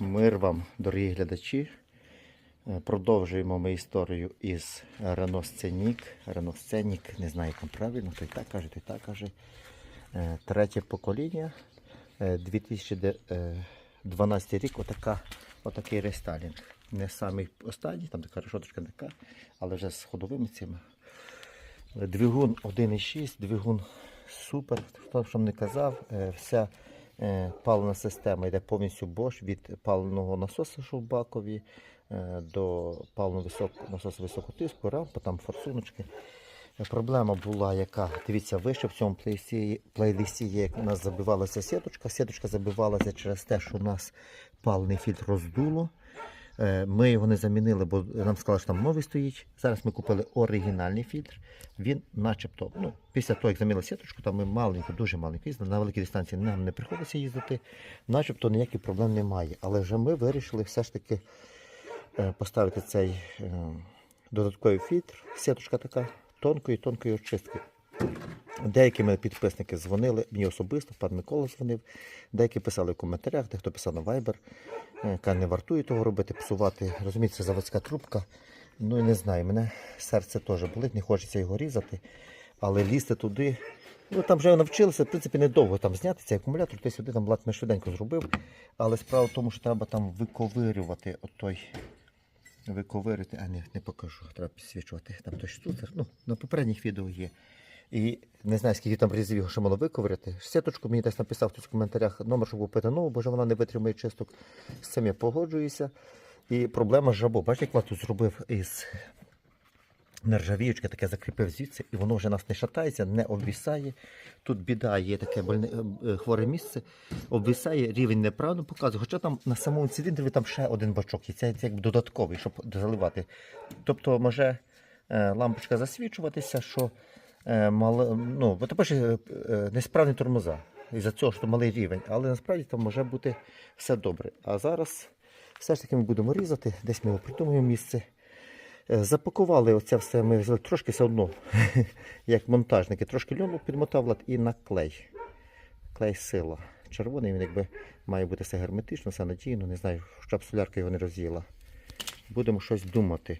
Мир вам, дорогі глядачі. Е, Продовжуємо ми історію із Renault Scenic. Renault Scenic, не знаю, як там правильно, то й так каже, то й так каже. Е, Третє покоління. Е, 2012 рік, отака, отакий рестайлінг. Не самий останній, там така решоточка така, але вже з ходовими цими. Е, Двигун 1.6, двигун супер. Хто б що не казав, е, вся е, паливна система йде повністю Bosch від паливного насосу, що в бакові, е, до паливного висок, насосу високого тиску, рампа, там форсуночки. Е, Проблема була, яка, дивіться, вище в цьому плейлисті є, як у нас забивалася сіточка. Сіточка забивалася через те, що у нас паливний фільтр роздуло. Е, Ми його не замінили, бо нам сказали, що там новий стоїть. Зараз ми купили оригінальний фільтр. Він начебто, ну, після того, як замінили сіточку, там ми маленько, дуже маленько їздили, на великій дистанції нам не приходиться їздити, начебто ніяких проблем немає. Але вже ми вирішили все ж таки е, поставити цей е, додатковий фільтр, сіточка така тонкої, тонкої очистки. Деякі мене підписники дзвонили, мені особисто, пан Микола дзвонив, деякі писали в коментарях, дехто писав на Viber. Е, Каже, не вартує того робити, псувати. Розумієте, це заводська трубка. Ну і не знаю, мене серце теж болить, не хочеться його різати. Але лізти туди. Ну там вже навчилися, в принципі, недовго там зняти цей акумулятор, ти сюди там блат швиденько зробив. Але справа в тому, що треба там виковирювати отой. Виковирити, а ні, не покажу, треба підсвічувати. Там той штуцер. Ну, на попередніх відео є. І не знаю, скільки там разів його ще мало виковирити. Сіточку мені десь написав хтось в коментарях номер, щоб купити нову, бо вже вона не витримує чисток. З цим я погоджуюся. І проблема з жабо. Бачите, як я тут зробив із нержавіючки, таке закріпив звідси, і воно вже нас не шатається, не обвісає. Тут біда, є таке больне, е, хворе місце, обвісає, рівень неправильно показує. Хоча там на самому циліндрі там ще один бачок є, це якби додатковий, щоб заливати. Тобто може е, лампочка засвічуватися, що е, мали, ну, бо тепер е, е, несправні тормоза. Із-за цього, що малий рівень, але насправді там може бути все добре. А зараз все ж таки ми будемо різати, десь ми його придумаємо місце. Е, Запакували оце все, ми взяли трошки все одно, як монтажники, трошки льону підмотав лад і на клей. Клей сила. Червоний він якби має бути все герметично, все надійно, не знаю, щоб солярка його не роз'їла. Будемо щось думати.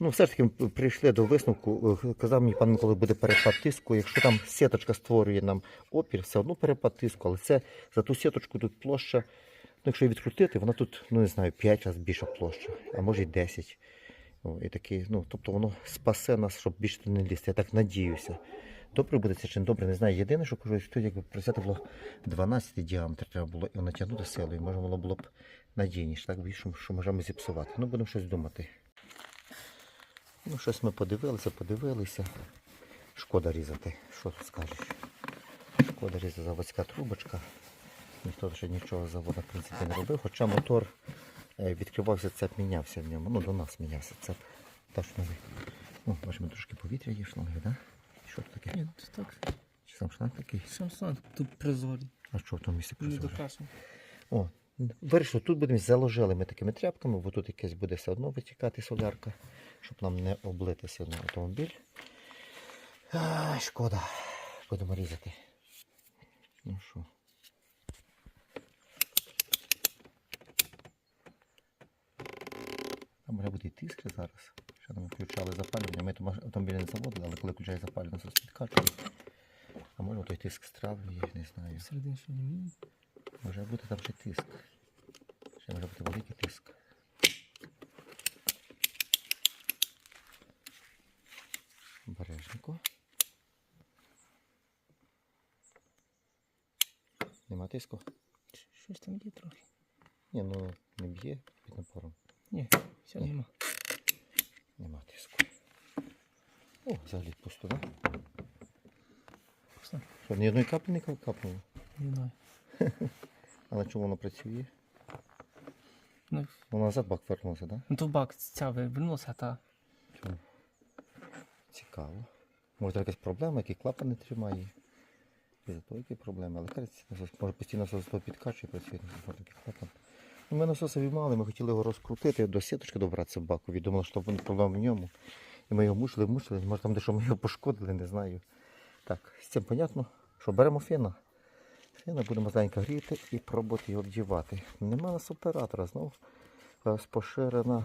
Ну, все ж таки прийшли до висновку. Е, Казав мені пан Микола, буде перепад тиску. Якщо там сіточка створює нам опір, все одно перепад тиску, але це за ту сіточку тут площа. Ну, якщо її відкрутити, вона тут, ну не знаю, 5 разів більша площа, а може й 10. О, і такі, ну, тобто воно спасе нас, щоб більше не лізти. Я так надіюся. Добре буде це чи не добре, не знаю. Єдине, що кажу, що тут якби присяти було 12 діаметр треба було і натягнути силою, може воно було б надійніше, так більше, що можемо зіпсувати. Ну, будемо щось думати. Ну, щось ми подивилися, подивилися. Шкода різати. Що тут скажеш? Шкода різати заводська трубочка. Ніхто ще нічого з заводу в принципі не робив, хоча мотор е, відкривався, цеп мінявся в ньому. Ну, до нас мінявся цеп. Та ж новий. Бачимо, трошки повітря є так? Да? Що це таке? Ні, це так. Чи сам шланг такий? Сам сам тут прозорий. А що в тому місці Не. О, вирішили, тут будемо заложили ми такими тряпками, бо тут якесь буде все одно витікати солярка, щоб нам не облити сильно автомобіль. А, шкода. Будемо різати. Ну що. Там може бути і тиск зараз. Там включали запалювання. Ми автомобіль не заводили, але коли включає запалювання, нас підкачує. А може той тиск стравлює, не знаю. Ще не. Може бути там ще тиск. Ще може бути великий тиск. Обережненько. Нема тиску? Щось там є трохи. Ні, ну не б'є під напором. Ні, все нема. Нема тиску. О, взагалі пусто, так? Пусто. Що, ні одної каплі не капнуло? Не знаю. Але чому воно працює? Ну, Воно назад бак вернувся, так? ну то бак ця вивернулася, а та Чому? Цікаво. Може якась проблема, який клапан не тримає. За які проблеми. Але кажеться, може постійно насос підкачує, працює насос такий клапан. Ну, Ми насоса мали, ми хотіли його розкрутити, до сіточки добратися в бакові. Думали, що буде проблема в ньому. І ми його мучили, мучили. Може там дещо ми його пошкодили, не знаю. Так, з цим понятно, що беремо фена. Сина будемо зайнька гріти і пробувати його вдівати. Нема нас оператора, знову е, поширена,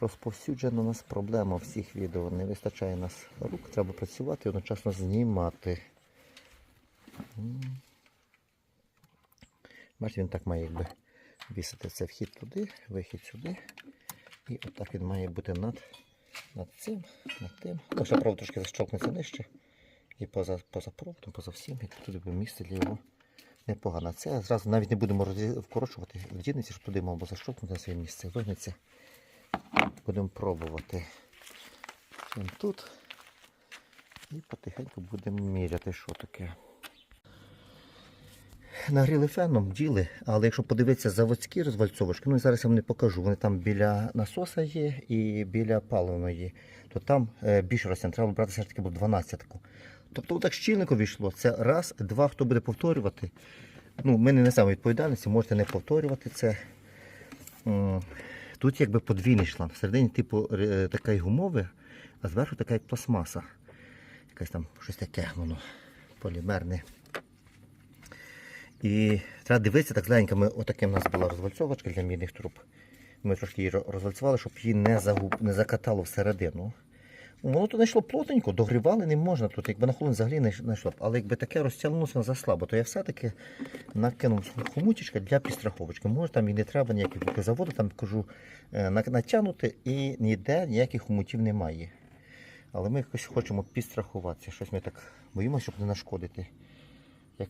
розповсюджена у нас проблема всіх відео. Не вистачає нас рук, треба працювати і одночасно знімати. Бачите, він так має якби вісити. Це вхід туди, вихід сюди. І отак він має бути над, над цим, над тим. Ну, правда трошки защолкнеться нижче. І поза, поза проводом, поза всім, і туди буде місце для його непогано. Це зразу навіть не будемо вкорочувати в дільниці, щоб туди мав би защолкнути на своє місце. Вигнеться. Будемо пробувати. Тут. І потихеньку будемо міряти, що таке. Нагріли феном, діли, але якщо подивитися заводські розвальцовочки, ну і зараз я вам не покажу. Вони там біля насоса є і біля паливної, то там е, більше розтян. Треба брати все ж таки було 12 Тобто так щільнико війшло. Це раз, два, хто буде повторювати. Ну, ми не несемо відповідальності, можете не повторювати це. Тут якби подвійний шланг. Всередині, типу, ре- такий гумовий, а зверху така як пластмаса. Якась там щось таке воно полімерне. І треба дивитися так зеленько. Ми отаким у нас була розвальцовочка для мідних труб. Ми трошки її розвальцювали, щоб її не, загуб... не закатало всередину. Воно тут не йшло плотненько, догрівали не можна. Тут якби на холодно взагалі не йш- не йшло. б. Але якби таке розтягнулося заслабо, то я все-таки накинув хомутичка для підстраховочки. Може там і не треба ніяких руки заводу, там кажу е, натягнути і ніде ніяких хомутів немає. Але ми якось хочемо підстрахуватися. Щось ми так боїмося, щоб не нашкодити. Як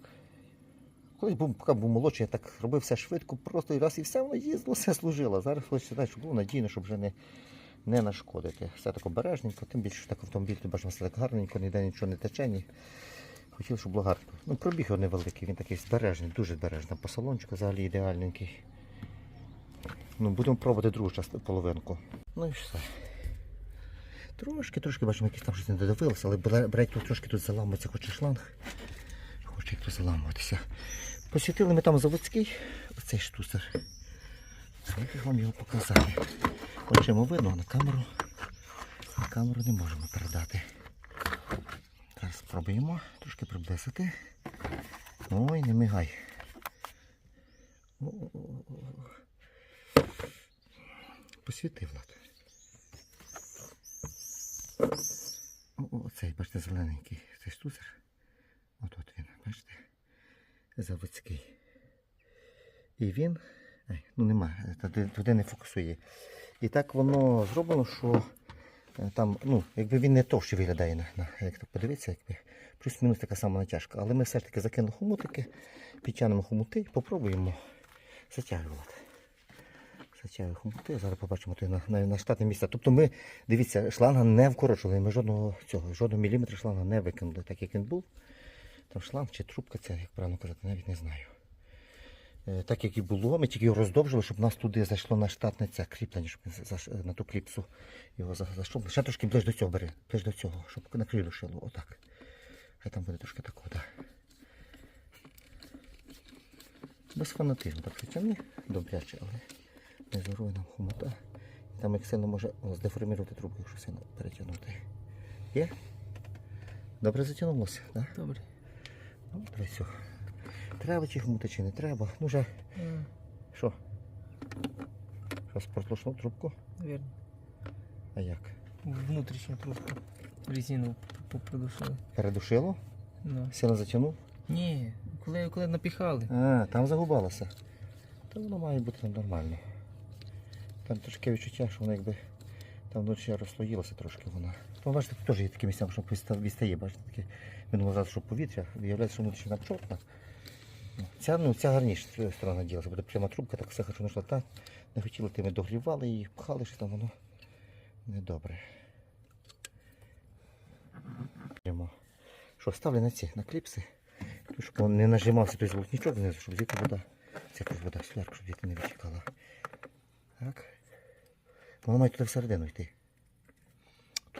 Колись був, поки був молодший, я так робив все швидко, просто і раз і все воно їздило, все служило. Зараз хочеться знати, щоб було надійно, щоб вже не, не нашкодити. Все так обережненько, тим більше що так автомобіль, ти бачимо, все так гарненько, ніде нічого не тече. Ні. Хотів, щоб було гарно. Ну, пробіг його невеликий, він такий збережний, дуже збережний. По салончику взагалі ідеальненький. Ну, будемо пробувати другу частину половинку. Ну і все. Трошки, трошки бачимо, якісь там щось не додивилося, але тут трошки тут заламується, хоче шланг. Хоче як то заламуватися. Посвітили ми там заводський, оцей штуцер. Як вам його показати? Очима видно, а на камеру. На камеру не можемо передати. Зараз спробуємо трошки приблизити. Ой, не мигай. Посвіти, Влад. Оцей, бачите, зелененький. Цей штуцер. От от він, бачите? Заводський. І він. Ай, ну нема, туди, туди не фокусує. І так воно зроблено, що е, там, ну, якби він не товще виглядає, на, на, як так подивитися, якби плюс-мінус така сама натяжка. Але ми все ж таки закинули хомутики, підтягнемо хомути і попробуємо затягувати. Затягую хомути, зараз побачимо на, на, на штатне місце. Тобто ми, дивіться, шланга не вкорочували, ми жодного цього, жодного міліметра шланга не викинули, так як він був. Там шланг чи трубка, це, як правильно казати, навіть не знаю. Е, Так як і було, ми тільки його роздовжили, щоб нас туди зайшло на штатне це кріплення, щоб на ту кліпсу його за- зайшло. Ще трошки ближче до цього бери, ближче до цього, щоб на крилю шило. Отак. Хай там буде трошки такого, так. Без фанатизму, так притягни добряче, але не зорує нам хомута. Там як сильно може здеформувати трубку, якщо сильно перетягнути. Є? Добре затягнулося, так? Добре. Ну, давай все. Треба чи хмути, чи не треба. Ну вже, Е, що? Що, прослушнув трубку? Вірно. А як? Внутрішню трубку. Резину п- придушили. Передушило? Ну. Сильно затягнув? Ні, коли, коли напіхали. А, там загубалося. Та воно має бути там нормально. Там трошки відчуття, що воно якби там вночі розслоїлося трошки вона. Ну, бачите, тут теж є такі місця, що відстає, бачите, таке. Ми думали зараз, що повітря, виявляється, що внутрішня чорна. Ця, ну, ця гарніша сторона ділася, буде пряма трубка, так все хорошо знайшла. Та не хотіли, тими догрівали її, пхали, що там воно недобре. Що, ставлю на ці, на кліпси. Щоб не нажимався той золотничок знизу, щоб звідти вода. Це якась вода, солярка, щоб звідти не витікала. Так. Воно має туди всередину йти.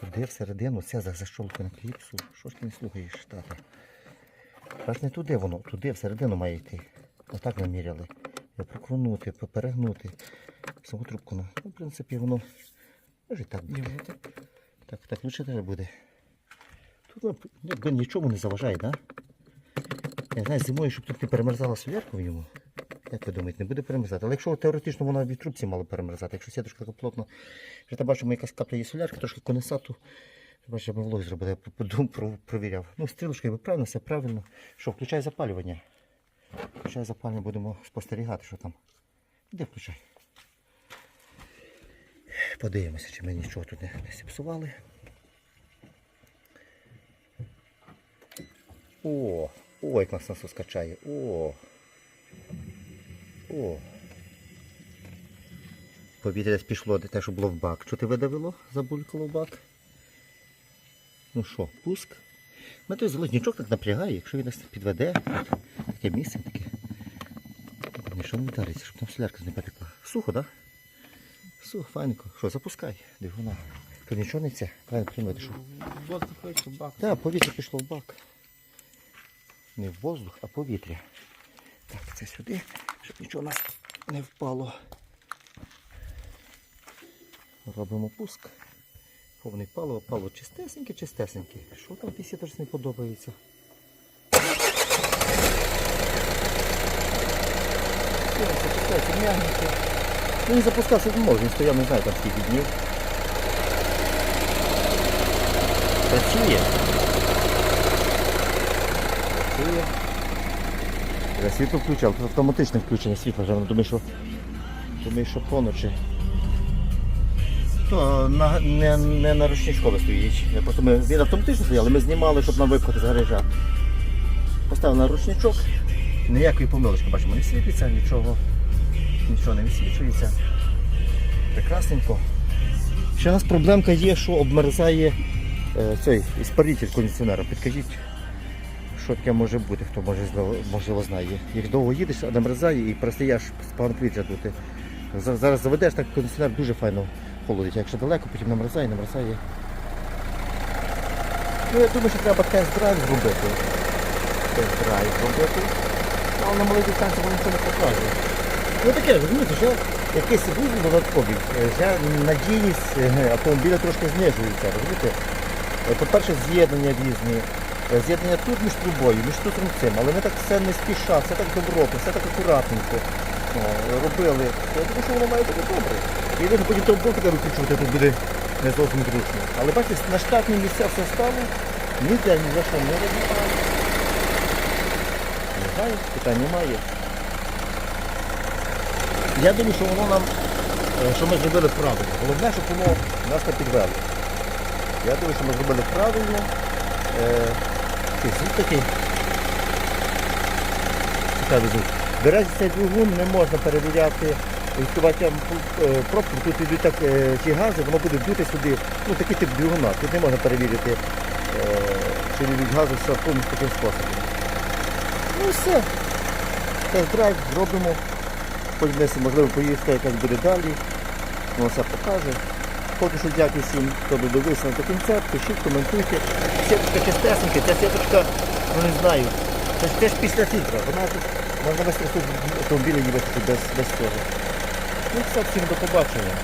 Туди всередину, це за защолку на кліпсу. Що ж ти не слухаєш, тата? Аж не туди воно, туди всередину має йти. Отак наміряли. Прокрунути, перегнути. Саму трубку. на. Ну, в принципі, воно може і так буде. так. Так, так, лучше треба буде. Тут ну, нічому не заважає, да? Я знаю, зимою, щоб тут не перемерзала солярка в ньому. Як ви думаєте, не буде перемерзати. Але якщо теоретично вона в трубці мала перемерзати, якщо сіточка така плотно, вже там бачимо, якась капля є солярки, трошки конденсату. Бачите, ми влог зробили, я провіряв. Ну, стрілочкою правильно, все правильно. Що, включай запалювання. Включай запалювання, будемо спостерігати, що там. Іди включай. Подивимося, чи ми нічого тут не, не зіпсували. О, о, як нас насос качає. О. О. Повітря десь пішло, те, що було в бак. Що ти видавило? Забулькало в бак? Ну що, пуск? Мене той золотничок так напрягає, якщо він нас підведе, таке місце таке. Нічого не вдариться, щоб там солярка не потекла. Сухо, так? Да? Сухо, файненько. Що, запускай, двигуна. Тут нічого не це. Правильно приймати, що. Воздух вийшов, бак. Так, повітря пішло в бак. Не в воздух, а повітря. Так, це сюди, щоб нічого у нас не впало. Робимо пуск. Повний паливо, паливо чистесеньке, чистесеньке. Що там тій сіточці не подобається? Ну і запускався не може, він стояв, не знаю там скільки днів. Працює. Працює. Я світло включав, тут автоматичне включення світла, вже думаю, що думаю, що поночі. То на, не, не на ручній школі стоїть. Просто ми, він автоматично стояв, але ми знімали, щоб нам випхати з гаража. Поставив на ручничок, ніякої помилочки, бачимо, не світиться, нічого, нічого не висвічується. Прекрасненько. Ще у нас проблемка є, що обмерзає е, цей іспаритель кондиціонера. Підкажіть, що таке може бути, хто може можливо знає. Як довго їдеш, а намерзає і перестаєш спогано повітря дути. Зараз заведеш, так кондиціонер дуже файно холодить. Якщо далеко, потім намерзає, намерзає. Ну, я думаю, що треба тест-драйв зробити. Тест-драйв зробити. Ну, Але на малій дистанції воно нічого не покаже. Ну таке, розумієте, що якийсь вузол додатковий, е, вже надійність е, автомобіля трошки знижується. розумієте? Е, По-перше, з'єднання різні. Е, З'єднання тут між трубою, між тут цим, але ми так все не спіша, все так доброко, все так акуратненько робили. Я думаю, що воно має бути добре. І ви потім блоку треба викручувати, тут буде не зовсім зручно. Але бачите, на штатні місця все стало, ніде ні за що не розбирає. Не знаю, питань немає. Я думаю, що воно нам, е, що ми зробили правильно. Головне, щоб воно нас не підвело. Я думаю, що ми зробили правильно. Е, такий. Цікавий звук. До речі, цей двигун не можна перевіряти відкриваттям е, пробки, тут йдуть так е, ті гази, воно буде вдути сюди, ну такий тип двигуна. Тут не можна перевірити, е, чи не від газу все повністю таким способом. Ну і все. Тест-драйв зробимо. Десь, можливо, поїздка якась буде далі. Воно все покаже. Поки що дякую всім, хто додивився до кінця. Пишіть, коментуйте. Сіточка чистесенька, ця сіточка, ну не знаю. Це ж теж після фільтра. Вона тут можна вести автомобілі їхати без, без цього. Ну все, всім до побачення.